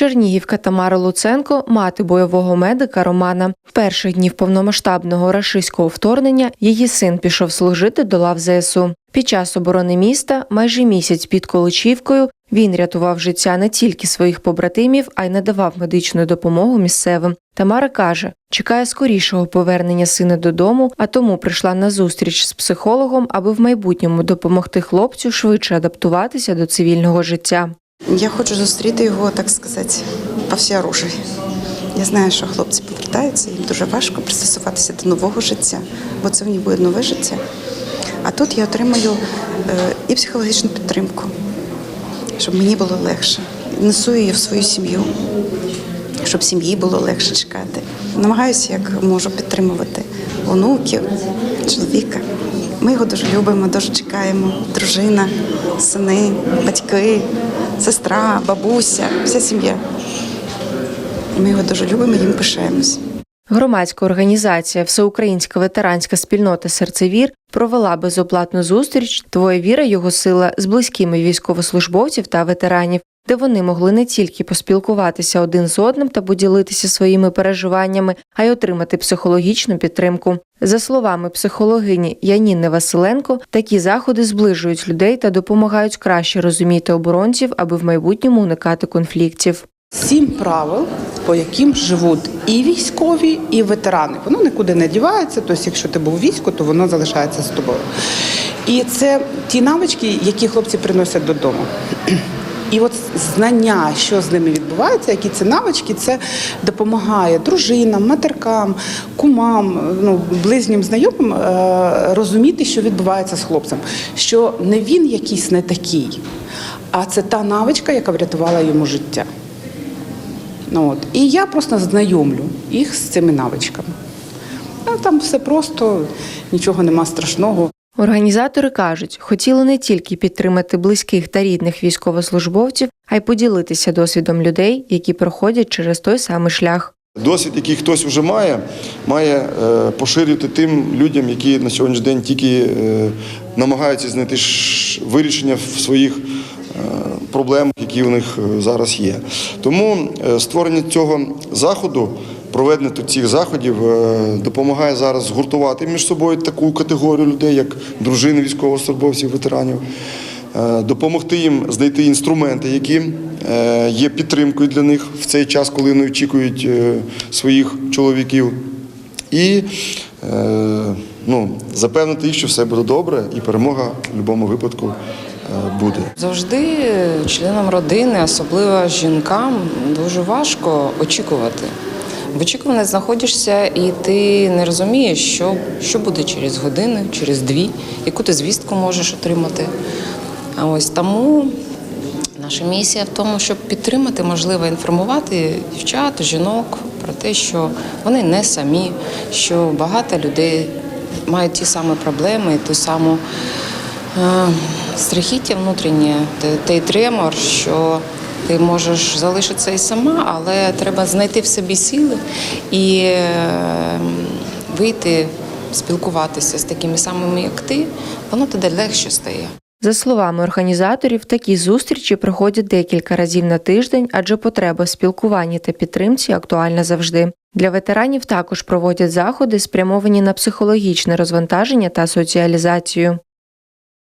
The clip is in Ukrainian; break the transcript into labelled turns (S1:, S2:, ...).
S1: Чернігівка Тамара Луценко, мати бойового медика Романа. В перших днів повномасштабного рашистського вторгнення її син пішов служити до лав ЗСУ. Під час оборони міста майже місяць під Колочівкою він рятував життя не тільки своїх побратимів, а й надавав медичну допомогу місцевим. Тамара каже, чекає скорішого повернення сина додому, а тому прийшла на зустріч з психологом, аби в майбутньому допомогти хлопцю швидше адаптуватися до цивільного життя.
S2: Я хочу зустріти його, так сказати, по всій оружі. Я знаю, що хлопці повертаються, їм дуже важко пристосуватися до нового життя, бо це в них буде нове життя. А тут я отримаю е, і психологічну підтримку, щоб мені було легше. Несу її в свою сім'ю, щоб сім'ї було легше чекати. Намагаюся, як можу, підтримувати онуків, чоловіка. Ми його дуже любимо, дуже чекаємо. Дружина, сини, батьки, сестра, бабуся, вся сім'я. Ми його дуже любимо, їм пишаємось.
S1: Громадська організація Всеукраїнська ветеранська спільнота Серцевір провела безоплатну зустріч Твоя віра, його сила з близькими військовослужбовців та ветеранів, де вони могли не тільки поспілкуватися один з одним та поділитися своїми переживаннями, а й отримати психологічну підтримку. За словами психологині Яніни Василенко, такі заходи зближують людей та допомагають краще розуміти оборонців, аби в майбутньому уникати конфліктів.
S3: Сім правил, по яким живуть і військові, і ветерани. Воно нікуди не дівається. Тобто, якщо ти був у війську, то воно залишається з тобою. І це ті навички, які хлопці приносять додому. І от знання, що з ними відбувається, які це навички, це допомагає дружинам, матеркам, кумам, ну близнім знайомим е, розуміти, що відбувається з хлопцем, що не він якийсь не такий, а це та навичка, яка врятувала йому життя. Ну, от. І я просто знайомлю їх з цими навичками. Ну, там все просто, нічого нема страшного.
S1: Організатори кажуть, хотіли не тільки підтримати близьких та рідних військовослужбовців, а й поділитися досвідом людей, які проходять через той самий шлях.
S4: Досвід, який хтось вже має, має е, поширювати тим людям, які на сьогоднішній день тільки е, намагаються знайти вирішення в своїх е, проблемах, які у них зараз є. Тому створення цього заходу, проведення цих заходів е, допомагає зараз згуртувати між собою таку категорію людей, як дружини військовослужбовців, ветеранів. Е, допомогти їм знайти інструменти, які е, є підтримкою для них в цей час, коли вони очікують своїх чоловіків, і ну, запевнити їх, що все буде добре, і перемога в будь-якому випадку буде.
S5: Завжди членам родини, особливо жінкам, дуже важко очікувати. В очікуванні знаходишся, і ти не розумієш, що, що буде через години, через дві, яку ти звістку можеш отримати. А ось тому наша місія в тому, щоб підтримати, можливо, інформувати дівчат, жінок про те, що вони не самі, що багато людей мають ті самі проблеми, ту саму е, страхіття внутрішнє, той тремор, що ти можеш залишитися і сама, але треба знайти в собі сили і е, вийти, спілкуватися з такими самими, як ти, воно тоді легше стає.
S1: За словами організаторів, такі зустрічі проходять декілька разів на тиждень, адже потреба в спілкуванні та підтримці актуальна завжди. Для ветеранів також проводять заходи, спрямовані на психологічне розвантаження та соціалізацію.